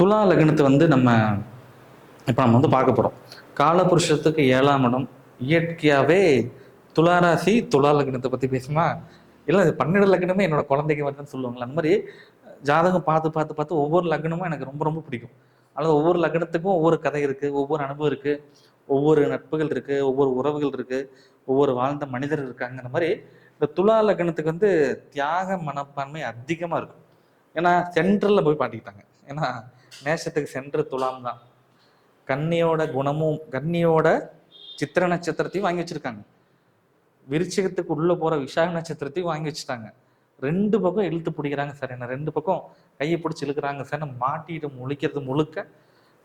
துலா லக்னத்தை வந்து நம்ம இப்போ நம்ம வந்து பார்க்க போகிறோம் காலபுருஷத்துக்கு ஏழாம் இடம். இயற்கையாகவே துளாராசி துலா லக்னத்தை பற்றி பேசுமா? இல்லை இது பன்னெண்டு லக்னமே என்னோட குழந்தைக்கு வருதுன்னு சொல்லுவாங்களா அந்த மாதிரி ஜாதகம் பார்த்து பார்த்து பார்த்து ஒவ்வொரு லக்னமும் எனக்கு ரொம்ப ரொம்ப பிடிக்கும். அல்லது ஒவ்வொரு லக்னத்துக்கும் ஒவ்வொரு கதை இருக்குது ஒவ்வொரு அனுபவம் இருக்குது ஒவ்வொரு நட்புகள் இருக்குது ஒவ்வொரு உறவுகள் இருக்குது ஒவ்வொரு வாழ்ந்த மனிதர் இருக்காங்கிற மாதிரி இந்த துலா லக்னத்துக்கு வந்து தியாக மனப்பான்மை அதிகமாக இருக்கும். ஏன்னா சென்ட்ரலில் போய் பாட்டிக்கிட்டாங்க ஏன்னா மேஷத்துக்கு சென்று துலாம் தான். கன்னியோட குணமும் கன்னியோட சித்திர நட்சத்திரத்தையும் வாங்கி வச்சிருக்காங்க. விருச்சிகத்துக்கு உள்ள போற விசாக நட்சத்திரத்தையும் வாங்கி வச்சுட்டாங்க. ரெண்டு பக்கம் இழுத்து பிடிக்கிறாங்க சார். என்ன ரெண்டு பக்கம் கையை பிடிச்சி இழுக்கிறாங்க சார். நான் மாட்டிட்டு முழிக்கிறது முழுக்க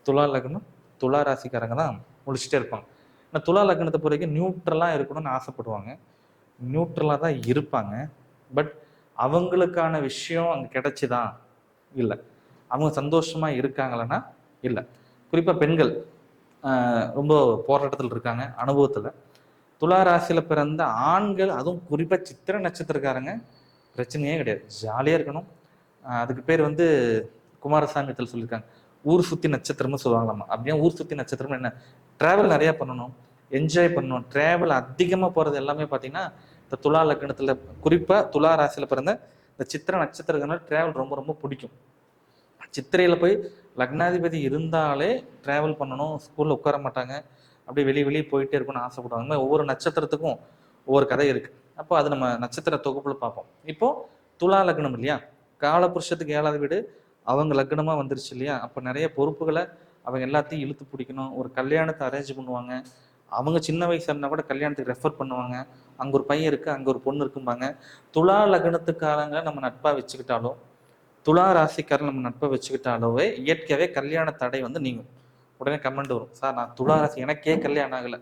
துலா லக்னம் துலா ராசிக்காரங்க தான் முழிச்சிட்டே இருப்பாங்க. ஆனால் துலா லக்னத்தை பொறுத்த நியூட்ரலாக இருக்கணும்னு ஆசைப்படுவாங்க. நியூட்ரலாக தான் இருப்பாங்க. பட் அவங்களுக்கான விஷயம் அங்கே கிடைச்சிதான். இல்லை. அவங்க சந்தோஷமா இருக்காங்களன்னா இல்லை. குறிப்பாக பெண்கள் ரொம்ப போராட்டத்தில் இருக்காங்க அனுபவத்தில். துலா ராசியில பிறந்த ஆண்கள் அதுவும் குறிப்பாக சித்திர நட்சத்திரக்காரங்க பிரச்சனையே கிடையாது. ஜாலியாக இருக்கணும். அதுக்கு பேர் வந்து குமாரசாமியத்தில் சொல்லியிருக்காங்க ஊர் சுத்தி நட்சத்திரம்னு சொல்லுவாங்களாமா? அப்படியே ஊர் சுத்தி நட்சத்திரம் என்ன? டிராவல் நிறைய பண்ணணும். என்ஜாய் பண்ணணும். டிராவல் அதிகமாக போகிறது எல்லாமே பார்த்தீங்கன்னா இந்த துலா லக்னத்தில் குறிப்பாக துலா ராசியில் பிறந்த இந்த சித்திர நட்சத்திரக்காரங்க டிராவல் ரொம்ப ரொம்ப பிடிக்கும். சித்திரையில் போய் லக்னாதிபதி இருந்தாலே ட்ராவல் பண்ணணும் ஸ்கூலில் உட்கார மாட்டாங்க. அப்படியே வெளியே வெளியே போயிட்டே இருக்கணும்னு ஆசைப்படுவாங்க. ஒவ்வொரு நட்சத்திரத்துக்கும் ஒவ்வொரு கதை இருக்குது அப்போ அது நம்ம நட்சத்திர தொகுப்பில் பார்ப்போம். இப்போது துலா லக்னம் இல்லையா? காலபுருஷத்துக்கு ஏழாவது வீடு அவங்க லக்னமாக வந்துருச்சு இல்லையா? அப்போ நிறைய பொறுப்புகளை அவங்க எல்லாத்தையும் இழுத்து பிடிக்கணும். ஒரு கல்யாணத்தை அரேஞ்ச் பண்ணுவாங்க. அவங்க சின்ன வயசா இருந்தால் கூட கல்யாணத்துக்கு ரெஃபர் பண்ணுவாங்க. அங்கே ஒரு பையன் இருக்குது அங்கே ஒரு பொண்ணு இருக்கும்பாங்க. துலா லக்னத்துக்காரங்க நம்ம நட்பாக வச்சுக்கிட்டாலும் துலா ராசிக்காரன் நம்ம நட்பை வச்சுக்கிட்டாலவே இயற்கையாகவே கல்யாண தடை வந்து நீங்கும். உடனே கமெண்ட் வரும். சார் நான் துலா ராசி எனக்கே கல்யாணம் ஆகலை.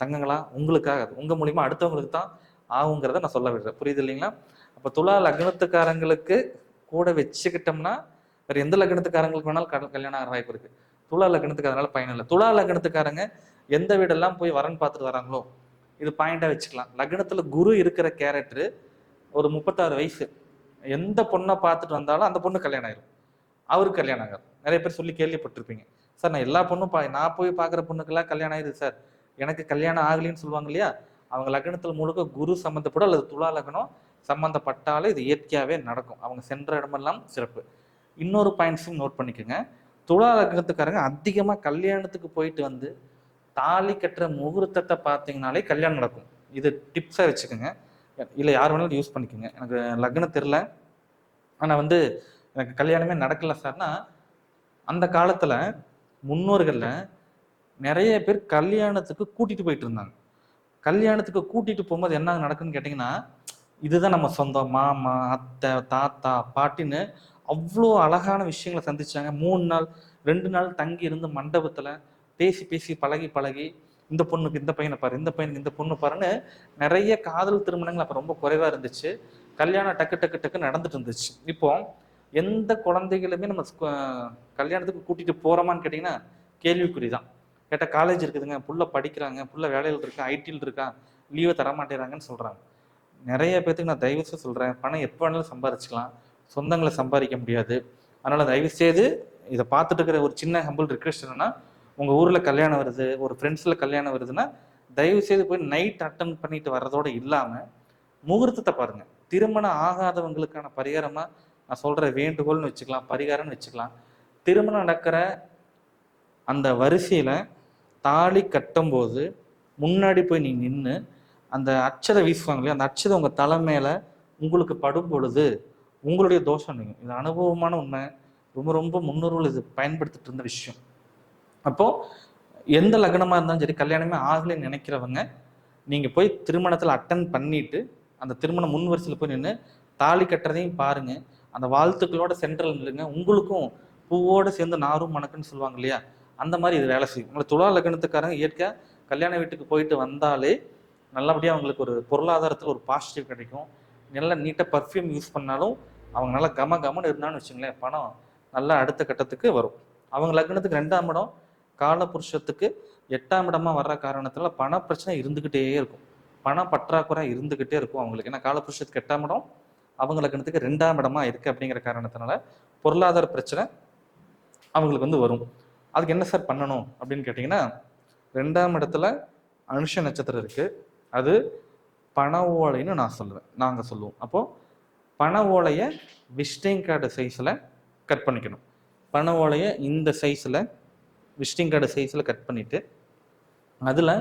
தங்கங்களா உங்களுக்காக உங்கள் மூலிமா அடுத்தவங்களுக்கு தான் ஆகுங்கிறத நான் சொல்ல விடுறேன். புரியுது இல்லைங்களா? அப்போ துலா லக்னத்துக்காரங்களுக்கு கூட வச்சுக்கிட்டோம்னா வேறு எந்த லக்னத்துக்காரங்களுக்கு வேணாலும் கல்யாணம் ஆகிற வாய்ப்பு இருக்குது துலா லக்னத்துக்கு அதனால பயன் இல்லை. துலா லக்னத்துக்காரங்க எந்த வீடெல்லாம் போய் வரன் பார்த்துட்டு வராங்களோ இது பாயிண்டாக வச்சுக்கலாம். லக்னத்தில் குரு இருக்கிற கேரக்டரு ஒரு முப்பத்தாறு வயசு. எந்த பொண்ணை பார்த்துட்டு வந்தாலும் அந்த பொண்ணு கல்யாணம் ஆயிரும். அவருக்கு கல்யாணம் ஆகாது. நிறைய பேர் சொல்லி கேள்விப்பட்டிருப்பீங்க. சார் நான் எல்லா பொண்ணும் பா நான் போய் பார்க்குற பொண்ணுக்கெல்லாம் கல்யாணம் ஆயிருது சார். எனக்கு கல்யாணம் ஆகலைன்னு சொல்லுவாங்க இல்லையா? அவங்க லக்னத்தில் முழுக்க குரு சம்மந்தப்படும் அல்லது துலா லக்னம் சம்மந்தப்பட்டாலே இது இயற்கையாகவே நடக்கும். அவங்க சென்ற இடமெல்லாம் சிறப்பு. இன்னொரு பாயிண்ட்ஸும் நோட் பண்ணிக்கோங்க. துலா லக்னத்துக்காரங்க அதிகமாக கல்யாணத்துக்கு போயிட்டு வந்து தாலி கட்டுற முகூர்த்தத்தை பார்த்தீங்கனாலே கல்யாணம் நடக்கும். இது டிப்ஸாக வச்சுக்கோங்க. இல்லை யார் வேணாலும் யூஸ் பண்ணிக்கோங்க. எனக்கு லக்னம் தெரில ஆனால் வந்து எனக்கு கல்யாணமே நடக்கல சார்னா அந்த காலத்தில் முன்னோர்களில் நிறைய பேர் கல்யாணத்துக்கு கூட்டிகிட்டு போயிட்டு இருந்தாங்க. கல்யாணத்துக்கு கூட்டிகிட்டு போகும்போது என்ன நடக்குன்னு கேட்டிங்கன்னா இதுதான் நம்ம சொந்தம். மாமா அத்தை தாத்தா பாட்டின்னு அவ்வளோ அழகான விஷயங்களை சந்திச்சாங்க. மூணு நாள் ரெண்டு நாள் தங்கி இருந்து மண்டபத்தில் பேசி பேசி பழகி பழகி இந்த பொண்ணுக்கு இந்த பையனை பாரு இந்த பையனுக்கு இந்த பொண்ணு பாருன்னு நிறைய காதல் திருமணங்கள் அப்போ ரொம்ப குறைவா இருந்துச்சு. கல்யாணம் டக்கு டக்கு டக்கு நடந்துட்டு இருந்துச்சு. இப்போ எந்த குழந்தைகளுமே நம்ம ஸ்கூ- கல்யாணத்துக்கு கூட்டிட்டு போறோமான்னு கேட்டிங்கன்னா கேள்விக்குறிதான் கேட்டால் காலேஜ் இருக்குதுங்க புள்ள படிக்கிறாங்க புள்ள வேலையில் இருக்கா ஐடியில் இருக்கா லீவை தர மாட்டேறாங்கன்னு சொல்றாங்க. நிறைய பேர்த்துக்கு நான் தயவு செய்து சொல்றேன் பணம் எப்போ வேணாலும் சம்பாரிச்சுக்கலாம். சொந்தங்களை சம்பாதிக்க முடியாது. அதனால தயவு செய்து இதை பார்த்துட்டு இருக்கிற ஒரு சின்ன ஹம்பிள் ரிக்வெஸ்ட் என்னன்னா உங்கள் ஊரில் கல்யாணம் வருது ஒரு ஃப்ரெண்ட்ஸில் கல்யாணம் வருதுன்னா தயவு செய்து போய் நைட் அட்டன் பண்ணிட்டு வர்றதோடு இல்லாமல் முகூர்த்தத்தை பாருங்கள் திருமணம் ஆகாதவங்களுக்கான பரிகாரமாக நான் சொல்கிற வேண்டுகோள்னு வச்சுக்கலாம் பரிகாரம்னு வச்சுக்கலாம். திருமணம் நடக்கிற அந்த வரிசையில் தாலி கட்டும்போது முன்னாடி போய் நீ நின்று அந்த அச்சதை வீசுவாங்க இல்லையா அந்த அச்சதை உங்கள் தலை மேலே உங்களுக்கு படும் பொழுது உங்களுடைய தோஷம் நீங்கள் இது அனுபவமான உண்மை. ரொம்ப ரொம்ப முன்னோர்கள் இது பயன்படுத்திட்டு இருந்த விஷயம். அப்போது எந்த லக்னமாக இருந்தாலும் சரி கல்யாணமே ஆகலைன்னு நினைக்கிறவங்க நீங்கள் போய் திருமணத்தில் அட்டன் பண்ணிட்டு அந்த திருமணம் முன் வரிசையில் போய் நின்று தாலி கட்டுறதையும் பாருங்கள் அந்த வாழ்த்துக்களோட சென்ட்ரல் நில்லுங்க. உங்களுக்கும் பூவோடு சேர்ந்து நாரும் மணக்குன்னு சொல்லுவாங்க இல்லையா? அந்த மாதிரி இது வேலை செய்யும். உங்களை துலா லக்னத்துக்காரங்க இயற்கை கல்யாண வீட்டுக்கு போயிட்டு வந்தாலே நல்லபடியாக அவங்களுக்கு ஒரு பொருளாதாரத்தில் ஒரு பாசிட்டிவ் கிடைக்கும். நல்லா நீட்டாக பர்ஃப்யூம் யூஸ் பண்ணாலும் அவங்க நல்லா கம கமன்னு இருந்தான்னு வச்சுங்களேன் பணம் நல்லா அடுத்த கட்டத்துக்கு வரும். அவங்க லக்னத்துக்கு ரெண்டாம் இடம் காலபுருஷத்துக்கு எட்டாம் இடமா வர்ற காரணத்துல பண பிரச்சனை இருந்துகிட்டே இருக்கும். பண பற்றாக்குறை இருந்துகிட்டே இருக்கும் அவங்களுக்கு. ஏன்னா காலபுருஷத்துக்கு எட்டாம் இடம் அவங்களுக்கு ரெண்டாம் இடமா இருக்கு அப்படிங்கிற காரணத்தினால பொருளாதார பிரச்சனை அவங்களுக்கு வந்து வரும். அதுக்கு என்ன சார் பண்ணணும் அப்படின்னு கேட்டிங்கன்னா ரெண்டாம் இடத்துல அனுஷ நட்சத்திரம் இருக்கு. அது பண ஓலைன்னு நான் சொல்லுவேன். நாங்கள் சொல்லுவோம். அப்போ பண ஓலையை விஸ்டிங் கார்டு சைஸில் கட் பண்ணிக்கணும். பண ஓலையை இந்த சைஸில் விசிட்டிங் கார்டு சைஸில் கட் பண்ணிவிட்டு அதில்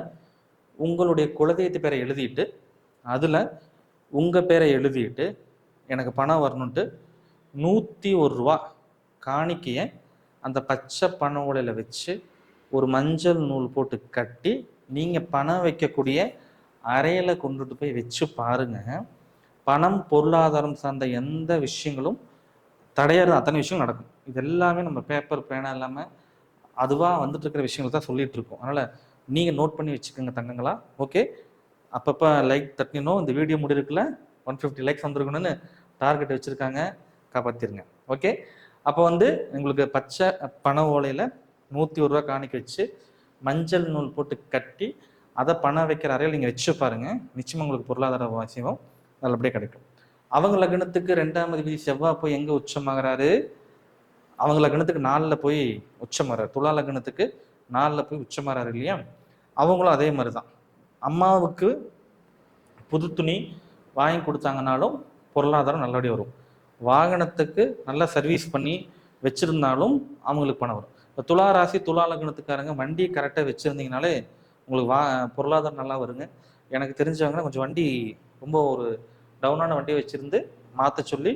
உங்களுடைய குலதெய்வத்து பேரை எழுதிட்டு அதில் உங்கள் பேரை எழுதிட்டு எனக்கு பணம் வரணுன்ட்டு நூற்றி ஒரு ரூபா காணிக்கையை அந்த பச்சை பண ஓலையில் வச்சு ஒரு மஞ்சள் நூல் போட்டு கட்டி நீங்கள் பணம் வைக்கக்கூடிய அறையில் கொண்டுட்டு போய் வச்சு பாருங்கள் பணம் பொருளாதாரம் சார்ந்த எந்த விஷயங்களும் தடையாத அத்தனை விஷயம் நடக்கும். இது எல்லாமே நம்ம பேப்பர் பேனா இல்லாமல் அதுவாக வந்துட்டு இருக்கிற விஷயங்கள் தான் சொல்லிட்டு இருக்கோம் அதனால் நீங்கள் நோட் பண்ணி வச்சுக்கோங்க தங்கங்களா. ஓகே அப்பப்போ லைக் தட்டினோம். இந்த வீடியோ முடிருக்குல ஒன் ஃபிஃப்டி லைக்ஸ் வந்திருக்கணும்னு டார்கெட் வச்சுருக்காங்க. காப்பாற்றிருங்க ஓகே அப்போ வந்து உங்களுக்கு பச்சை பண ஓலையில் நூற்றி ஒரு ரூபா காணிக்க வச்சு மஞ்சள் நூல் போட்டு கட்டி அதை பணம் வைக்கிற அறையில் நீங்கள் வச்சு பாருங்கள் நிச்சயமாக உங்களுக்கு பொருளாதார அவசியம் நல்லபடியாக கிடைக்கும். அவங்க லக்னத்துக்கு ரெண்டாம் அதிபதி செவ்வாய் போய் எங்கே உச்சமாகறாரு? அவங்க லக்னத்துக்கு நாலில் போய் உச்சமாறாரு. துலா லக்னத்துக்கு நாலில் போய் உச்சமாறாரு இல்லையா? அவங்களும் அதே மாதிரி தான் அம்மாவுக்கு புது துணி வாங்கி கொடுத்தாங்கனாலும் பொருளாதாரம் நல்லபடியாக வரும். வாகனத்துக்கு நல்லா சர்வீஸ் பண்ணி வச்சுருந்தாலும் அவங்களுக்கு பணம் வரும். இப்போ துலா ராசி துலா லக்னத்துக்காரங்க வண்டி கரெக்டாக வச்சுருந்தீங்கனாலே உங்களுக்கு வா பொருளாதாரம் நல்லா வருங்க. எனக்கு தெரிஞ்சவங்க கொஞ்சம் வண்டி ரொம்ப ஒரு டவுனான வண்டியை வச்சுருந்து மாற்ற சொல்லி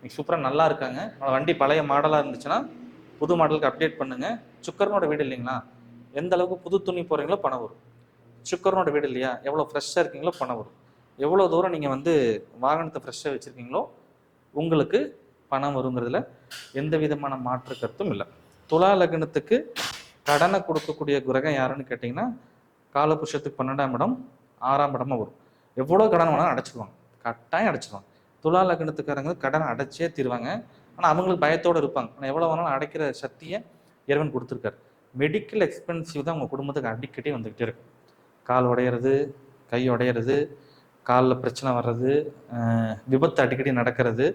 இன்னைக்கு சூப்பராக நல்லா இருக்காங்க. வண்டி பழைய மாடலாக இருந்துச்சுன்னா புது மாடலுக்கு அப்டேட் பண்ணுங்கள் சுக்கரனோட வீடு இல்லைங்களா? எந்த அளவுக்கு புது துணி போகிறீங்களோ பணம் வரும். சுக்கரனோட வீடு இல்லையா? எவ்வளோ ஃப்ரெஷ்ஷாக இருக்கீங்களோ பணம் வரும். எவ்வளோ தூரம் நீங்கள் வந்து வாகனத்தை ஃப்ரெஷ்ஷாக வச்சுருக்கீங்களோ உங்களுக்கு பணம் வருங்கிறதுல எந்த விதமான மாற்று கருத்தும் இல்லை. துலா லக்னத்துக்கு கடனை கொடுக்கக்கூடிய கிரகம் யாருன்னு கேட்டிங்கன்னா காலபுருஷத்துக்கு பன்னெண்டாம் இடம் ஆறாம் இடமா வரும். எவ்வளோ கடன் வேணாலும் அடைச்சிடுவாங்க கட்டாயம் அடைச்சிடுவாங்க துலா லக்னத்துக்காரங்க கடனை அடைச்சே தீருவாங்க. ஆனால் அவங்களுக்கு பயத்தோடு இருப்பாங்க. ஆனால் எவ்வளோ வேணாலும் அடைக்கிற சக்தியை இறைவன் கொடுத்துருக்காரு. மெடிக்கல் எக்ஸ்பென்சிவ் தான் உங்கள் குடும்பத்துக்கு அடிக்கடி வந்துக்கிட்டே இருக்கும் கால் உடையிறது கை உடையிறது காலில் பிரச்சனை வர்றது விபத்து அடிக்கடி நடக்கிறது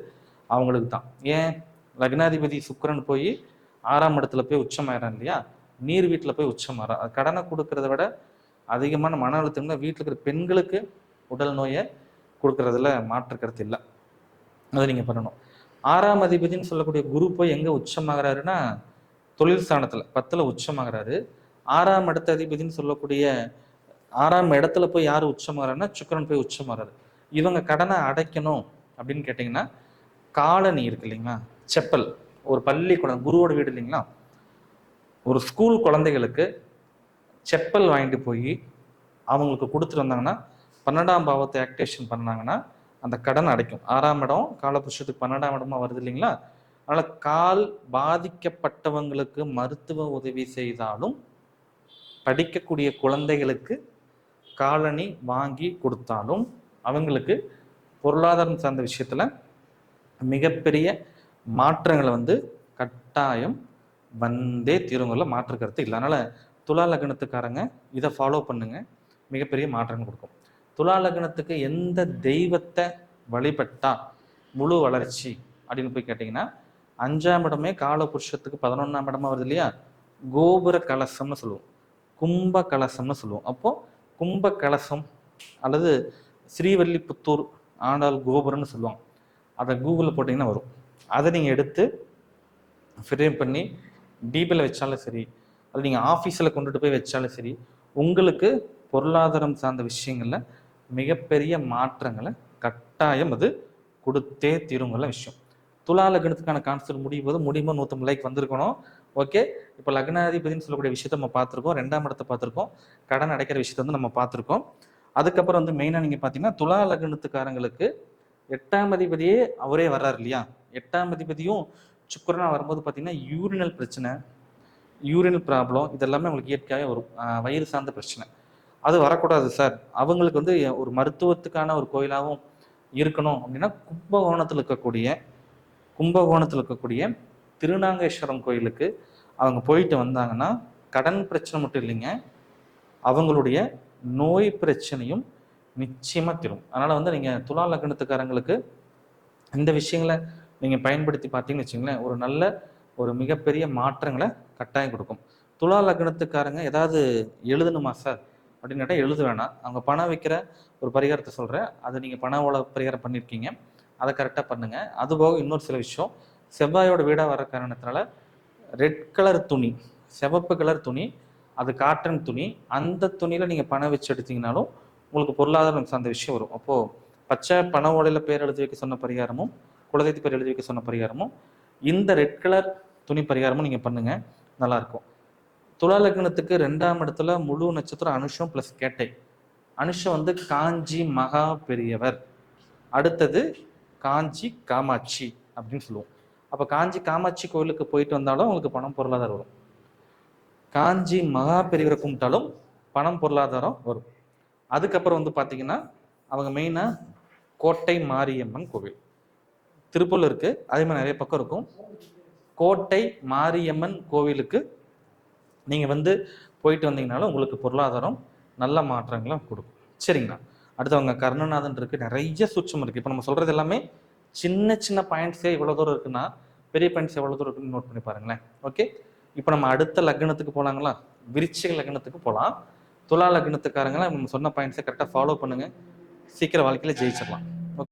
அவங்களுக்கு தான். ஏன்? லக்னாதிபதி சுக்கரன் போய் ஆறாம் இடத்துல போய் உச்சமாயிறான் இல்லையா? நீர் வீட்டில் போய் உச்சமாறான் அது கடனை கொடுக்கறத விட அதிகமான மன அழுத்தம்னா வீட்டில் இருக்கிற பெண்களுக்கு உடல் நோயை கொடுக்கறதுல மாற்று கருத்து இல்லை. அதை நீங்கள் பண்ணணும். ஆறாம் அதிபதின்னு சொல்லக்கூடிய குரு போய் எங்கே உச்சமாகறாருன்னா தொழில் ஸ்தானத்தில் பத்தில் உச்சமாகறாரு. ஆறாம் இடத்த அதிபதின்னு சொல்லக்கூடிய ஆறாம் இடத்துல போய் யார் உச்சமாகறாருன்னா சுக்கிரன் போய் உச்சமாகறாரு. இவங்க கடனை அடைக்கணும் அப்படின்னு கேட்டிங்கன்னா காலனி இருக்கு இல்லைங்களா செப்பல் ஒரு பள்ளி குழந்தை குருவோட வீடு இல்லைங்களா ஒரு ஸ்கூல் குழந்தைகளுக்கு செப்பல் வாங்கிட்டு போய் அவங்களுக்கு கொடுத்துட்டு வந்தாங்கன்னா பன்னெண்டாம் பாவத்தை ஆக்டிவேஷன் பண்ணாங்கன்னா அந்த கடன் அடைக்கும். ஆறாம் இடம் காலபுருஷத்துக்கு பன்னெண்டாம் இடமா வருது இல்லைங்களா? அதனால கால் பாதிக்கப்பட்டவங்களுக்கு மருத்துவ உதவி செய்தாலும் படிக்கக்கூடிய குழந்தைகளுக்கு காலணி வாங்கி கொடுத்தாலும் அவங்களுக்கு பொருளாதாரம் சார்ந்த விஷயத்துல மிகப்பெரிய மாற்றங்களை வந்து கட்டாயம் வந்தே தீருங்களில் மாற்று கருத்து இல்லை. அதனால் துலா லக்னத்துக்காரங்க இதை ஃபாலோ பண்ணுங்க. மிகப்பெரிய மாற்றங்கள் கொடுக்கும். துலா லக்னத்துக்கு எந்த தெய்வத்தை வழிபட்டா முழு வளர்ச்சி அப்படின்னு போய் கேட்டிங்கன்னா அஞ்சாம் இடமே கால புருஷத்துக்கு பதினொன்றாம் இடமா வருது இல்லையா? கோபுர கலசம்னு சொல்லுவோம். கும்ப கலசம்னு சொல்லுவோம். அப்போ கும்ப கலசம் அல்லது ஸ்ரீவல்லிபுத்தூர் ஆண்டாள் கோபுரம்னு சொல்லுவோம் அதை கூகுளில் போட்டிங்கன்னா வரும். அதை நீங்கள் எடுத்து ஃப்ரேம் பண்ணி டீபியில் வச்சாலும் சரி அது நீங்கள் ஆஃபீஸில் கொண்டுட்டு போய் வச்சாலும் சரி உங்களுக்கு பொருளாதாரம் சார்ந்த விஷயங்களில் மிகப்பெரிய மாற்றங்களை கட்டாயம் அது கொடுத்தே தீருங்கிற விஷயம். துலா லக்னத்துக்கான கான்செப்ட் முடியும் போது முடியுமோ? நூற்றம்பது லைக் வந்திருக்கணும். ஓகே இப்போ லக்னாதிபதினு சொல்லக்கூடிய விஷயத்த நம்ம பார்த்துருக்கோம். ரெண்டாம் இடத்தை பார்த்துருக்கோம். கடன் அடைக்கிற விஷயத்த வந்து நம்ம பார்த்துருக்கோம். அதுக்கப்புறம் வந்து மெயினாக நீங்கள் பார்த்தீங்கன்னா துலா லக்னத்துக்காரங்களுக்கு எட்டாம் அதிபதியே அவரே வர்றாரு இல்லையா? எட்டாம் அதிபதியும் சுக்கரனாக வரும்போது பார்த்தீங்கன்னா யூரினல் பிரச்சனை யூரினல் ப்ராப்ளம் இதெல்லாமே உங்களுக்கு இயற்கையாகவே வரும். வயிறு சார்ந்த பிரச்சனை. அது வரக்கூடாது சார். அவங்களுக்கு வந்து ஒரு மருத்துவத்துக்கான ஒரு கோயிலாகவும் இருக்கணும் அப்படின்னா கும்பகோணத்தில் இருக்கக்கூடிய கும்பகோணத்தில் இருக்கக்கூடிய திருநாங்கேஸ்வரம் கோயிலுக்கு அவங்க போயிட்டு வந்தாங்கன்னா கடன் பிரச்சனை மட்டும் இல்லைங்க. அவங்களுடைய நோய் பிரச்சனையும் நிச்சயமாக தரும். அதனால் வந்து நீங்கள் துலா லக்னத்துக்காரங்களுக்கு இந்த விஷயங்களை நீங்கள் பயன்படுத்தி பார்த்தீங்கன்னு வச்சுங்களேன் ஒரு நல்ல ஒரு மிகப்பெரிய மாற்றங்களை கட்டாயம் கொடுக்கும். துலா லக்னத்துக்காரங்க ஏதாவது எழுதணுமா சார்? அப்படின்னு கேட்டால் எழுத வேணாம். அவங்க பணம் வைக்கிற ஒரு பரிகாரத்தை சொல்கிறேன் அதை நீங்கள் பண ஓல பரிகாரம் பண்ணியிருக்கீங்க அதை கரெக்டாக பண்ணுங்கள் அதுபோக இன்னொரு சில விஷயம். செவ்வாயோட வீடாக வர காரணத்தினால ரெட் கலர் துணி செவப்பு கலர் துணி அது காட்டன் துணி அந்த துணியில் நீங்கள் பணம் வச்சு எடுத்தீங்கனாலும் உங்களுக்கு பொருளாதாரம் சார்ந்த விஷயம் வரும். அப்போது பச்சை பண ஓலையில் பேர் எழுதி வைக்க சொன்ன பரிகாரமும் குலதெய்வ பேர் எழுதி வைக்க சொன்ன பரிகாரமும் இந்த ரெட் கலர் துணி பரிகாரமும் நீங்கள் பண்ணுங்கள் நல்லாயிருக்கும் துலா லக்னத்துக்கு ரெண்டாம் இடத்துல முழு நட்சத்திரம் அனுஷம் ப்ளஸ் கேட்டை. அனுஷம் வந்து காஞ்சி மகா பெரியவர். அடுத்தது காஞ்சி காமாட்சி அப்படின்னு சொல்லுவோம். அப்போ காஞ்சி காமாட்சி கோயிலுக்கு போயிட்டு வந்தாலும் உங்களுக்கு பணம் பொருளாதாரம் வரும். காஞ்சி மகா பெரியவரை கும்பிட்டாலும் பணம் பொருளாதாரம் வரும். அதுக்கப்புறம் வந்து பார்த்தீங்கன்னா அவங்க மெயினாக கோட்டை மாரியம்மன் கோவில். திருப்பூர் இருக்குது அதே மாதிரி நிறைய பக்கம் இருக்கும். கோட்டை மாரியம்மன் கோவிலுக்கு நீங்கள் வந்து போயிட்டு வந்தீங்கனாலும் உங்களுக்கு பொருளாதாரம் நல்ல மாற்றங்களை கொடுக்கும். சரிங்களா? அடுத்தவங்க கர்ணநாதன் இருக்குது நிறைய சூட்சம் இருக்குது இப்போ நம்ம சொல்கிறது எல்லாமே சின்ன சின்ன பாயிண்ட்ஸே இவ்வளோ தூரம் இருக்குன்னா பெரிய பாயிண்ட்ஸ் எவ்வளோ தூரம் இருக்குன்னு நோட் பண்ணி பாருங்களேன். ஓகே இப்போ நம்ம அடுத்த லக்னத்துக்கு போகலாங்களா விருச்சிக லக்னத்துக்கு போகலாம் துலா லக்னத்துக்காரங்களாம் நம்ம சொன்ன பாயிண்ட்ஸை கரெக்டாக ஃபாலோ பண்ணுங்கள் சீக்கிரம் வாழ்க்கையில் ஜெயிச்சிடலாம்.